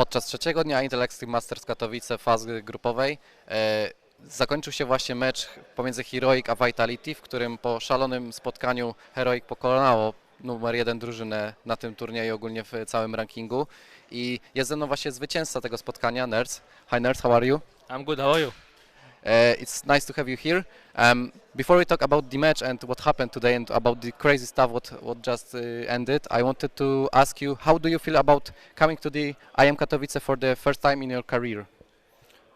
Podczas trzeciego dnia Intel Extreme Masters Katowice fazy grupowej e, zakończył się właśnie mecz pomiędzy Heroic a Vitality, w którym po szalonym spotkaniu Heroic pokonało numer jeden drużynę na tym turnieju, ogólnie w całym rankingu. I jest ze mną właśnie zwycięzca tego spotkania, Nerds. Hi Nerds, how are you? I'm good. How are you? Uh, it's nice to have you here. Um, before we talk about the match and what happened today and about the crazy stuff what, what just uh, ended, I wanted to ask you how do you feel about coming to the IM Katowice for the first time in your career?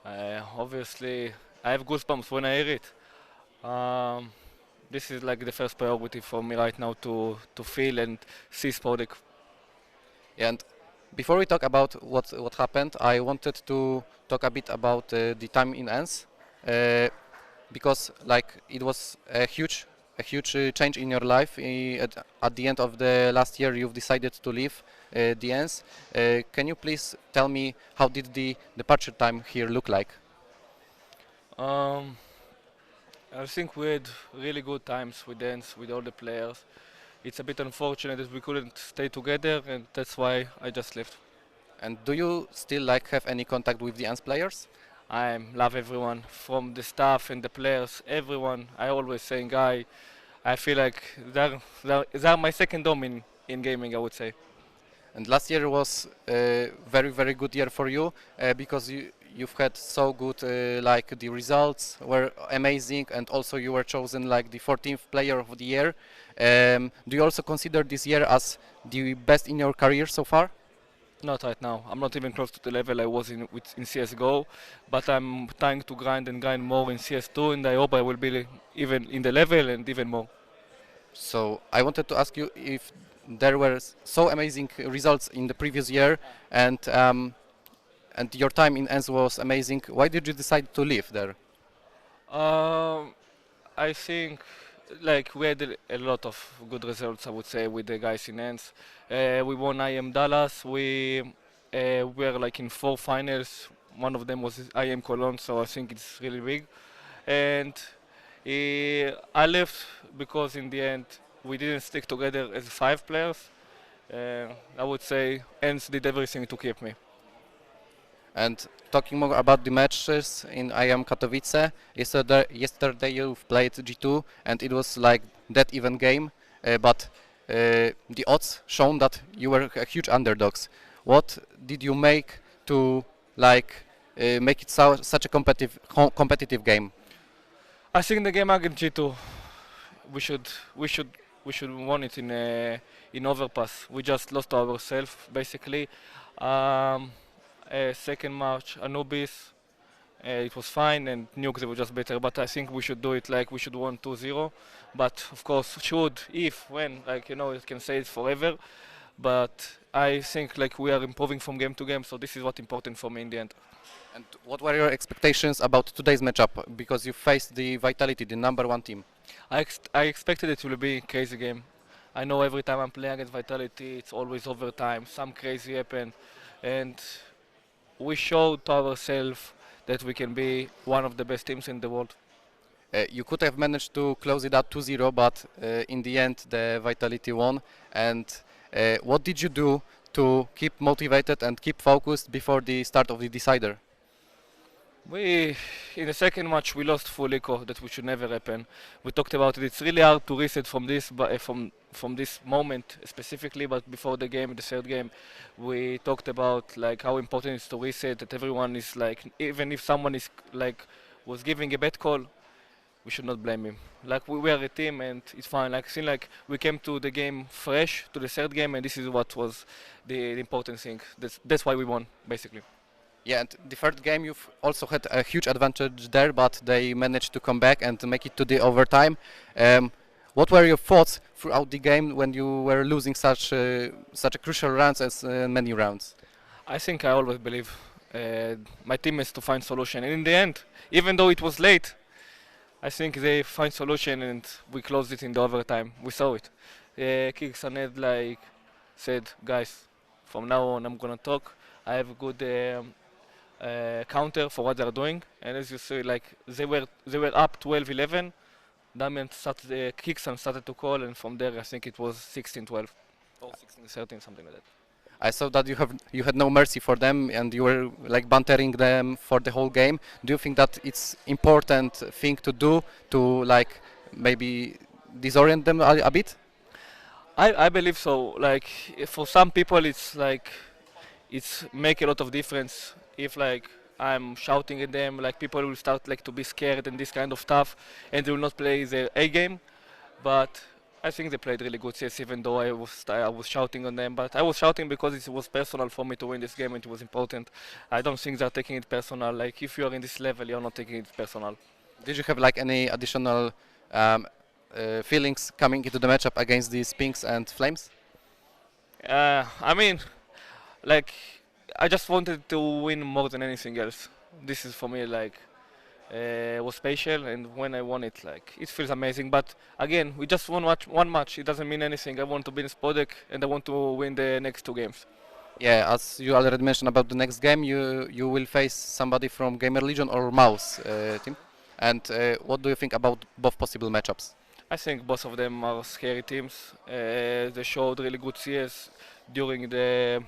Uh, obviously, I have goosebumps when I hear it. Um, this is like the first priority for me right now to to feel and see Spodek. And before we talk about what what happened, I wanted to talk a bit about uh, the time in ENS, because like it was a huge a huge uh, change in your life. Uh, at, at the end of the last year, you've decided to leave uh, the ENS. Uh, can you please tell me how did the departure time here look like? Um, I think we had really good times with dance with all the players. It's a bit unfortunate that we couldn't stay together, and that's why I just left. And do you still like have any contact with the ENS players? I love everyone from the staff and the players, everyone. I always saying I, I feel like they're, they're, they're my second home in, in gaming, I would say. And last year was a very very good year for you uh, because you you've had so good uh, like the results were amazing and also you were chosen like the 14th player of the year. Um, do you also consider this year as the best in your career so far? Not right now. I'm not even close to the level I was in with, in CS:GO, but I'm trying to grind and grind more in CS2, and I hope I will be even in the level and even more. So I wanted to ask you if there were so amazing results in the previous year and um, and your time in ENS was amazing. Why did you decide to leave there? Um, I think like we had a, lot of good results. I would say with the guys in ends. Uh, we won IM Dallas. We uh, were like in four finals. One of them was IM Cologne, so I think it's really big. And eh, I left because in the end we didn't stick together as five players. Uh, I would say ends did everything to keep me. And talking more about the matches in IM Katowice, yesterday, yesterday you played G2 and it was like that even game, uh, but uh, the odds shown that you were a huge underdogs. What did you make to like uh, make it so, such a competitive competitive game? I think the game against G2, we should we should we should won it in uh, in overpass. We just lost ourselves basically. Um, uh, second match, Anubis, uh, it was fine, and Nukes they were just better. But I think we should do it like we should won 2-0. But of course, should if when like you know you can say it forever. But I think like we are improving from game to game, so this is what important for me in the end. And what were your expectations about today's matchup? Because you faced the Vitality, the number one team. I, ex- I expected it will be a crazy game. I know every time I'm playing against Vitality, it's always overtime. Some crazy happen, and we showed to ourselves that we can be one of the best teams in the world. Uh, you could have managed to close it at 2-0, but uh, in the end the Vitality won. And uh, what did you do to keep motivated and keep focused before the start of the decider? We, in the second match, we lost full eco. That we should never happen. We talked about it. It's really hard to reset from this, but uh, from from this moment specifically. But before the game, the third game, we talked about like how important it is to reset. That everyone is like, even if someone is like was giving a bad call, we should not blame him. Like we were a team, and it's fine. Like seem like we came to the game fresh to the third game, and this is what was the, the important thing. That's that's why we won basically. Yeah, and the third game you've also had a huge advantage there, but they managed to come back and make it to the overtime. Um, what were your thoughts throughout the game when you were losing such uh, such a crucial rounds as uh, many rounds? I think I always believe uh, my team is to find solution, and in the end, even though it was late, I think they find solution, and we closed it in the overtime. We saw it. Uh, like said, guys, from now on I'm gonna talk. I have a good um, uh, counter for what they're doing, and as you see, like they were they were up 12-11. Damian started, uh, Kickson started to call, and from there I think it was 16-12 or 16-13, something like that. I saw that you have you had no mercy for them and you were like bantering them for the whole game. Do you think that it's important thing to do to like maybe disorient them a, a bit? I, I believe so. Like for some people, it's like it's make a lot of difference if like I'm shouting at them. Like people will start like to be scared and this kind of stuff, and they will not play the A game. But I think they played really good CS, even though I was I was shouting on them. But I was shouting because it was personal for me to win this game, and it was important. I don't think they're taking it personal. Like if you are in this level, you're not taking it personal. Did you have like any additional um, uh, feelings coming into the matchup against these Pinks and Flames? Uh, I mean, like, I just wanted to win more than anything else. This is for me like uh, was special, and when I won it, like it feels amazing. But again, we just won one match. It doesn't mean anything. I want to be in Spodek, and I want to win the next two games. Yeah, as you already mentioned about the next game, you you will face somebody from Gamer Legion or Mouse uh, team. And uh, what do you think about both possible matchups? I think both of them are scary teams. Uh, they showed really good CS during the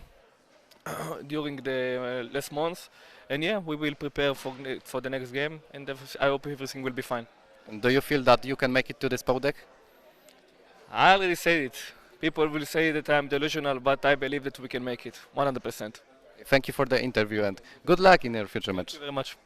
during the uh, last months, and yeah, we will prepare for for the next game, and I hope everything will be fine. And do you feel that you can make it to this deck? I already said it. People will say that I'm delusional, but I believe that we can make it 100%. Thank you for the interview and good luck in your future match. Thank you very much.